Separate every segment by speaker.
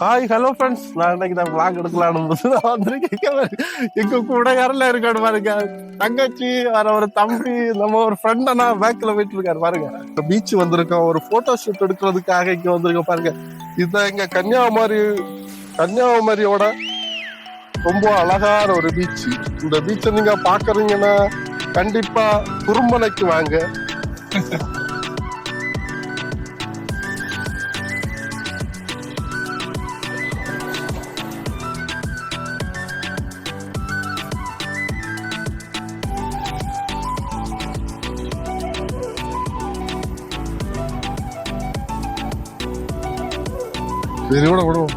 Speaker 1: Hi hello friends நான் இன்னைக்கு தான் vlog எடுக்கலாம்னு போது நான் வந்திருக்கேன். எங்க கூட யாரெல்லாம் இருக்காரு பாருங்க. தங்கச்சி வர ஒரு தம்பி நம்ம ஒரு ஃப்ரெண்ட் அண்ணா பேக்ல போயிட்டு இருக்காரு பாருங்க. இப்போ பீச் வந்திருக்கோம். ஒரு போட்டோ ஷூட் எடுக்கிறதுக்காக இங்க வந்திருக்கோம் பாருங்க. இதுதான் எங்க கன்னியாகுமரி கன்னியாகுமரியோட ரொம்ப அழகான ஒரு பீச் இந்த பீச்சை நீங்க பாக்குறீங்கன்னா கண்டிப்பா குறும்பனைக்கு வாங்க. சரி விட விடுவோம்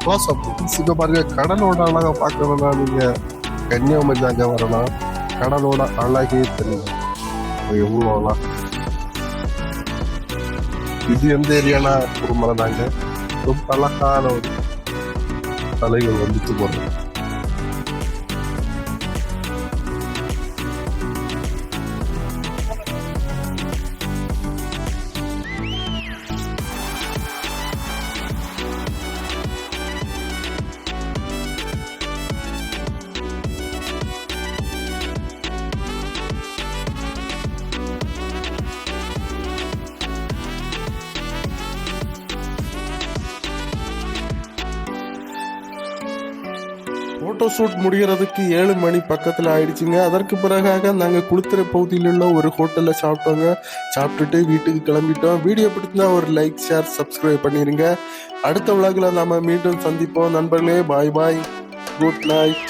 Speaker 1: க்ளோஸ் அப் பாருங்க கடலோட அழகா பார்க்கணும்னா நீங்கள் கன்னியாகுமரி தாங்க வரலாம் கடலோட அழகே தெரியும் எவ்வளோ அழகா? இது எந்த ஏரியானா? ஒரு மலை தாங்க. ரொம்ப அழகான ஒரு தலைகள் வந்துட்டு போகிறோம் போட்டோ ஷூட் முடிகிறதுக்கு ஏழு மணி பக்கத்தில் ஆயிடுச்சுங்க. அதற்கு பிறகாக நாங்கள் கொடுத்துற பகுதியில் உள்ள ஒரு ஹோட்டலில் சாப்பிட்டோங்க. சாப்பிட்டுட்டு வீட்டுக்கு கிளம்பிட்டோம். வீடியோ பிடிச்சிருந்தா ஒரு லைக் ஷேர் சப்ஸ்கிரைப் பண்ணிடுங்க அடுத்த விழாக்கில் நாம மீண்டும் சந்திப்போம். நண்பர்களே பாய் பாய் குட் நைட்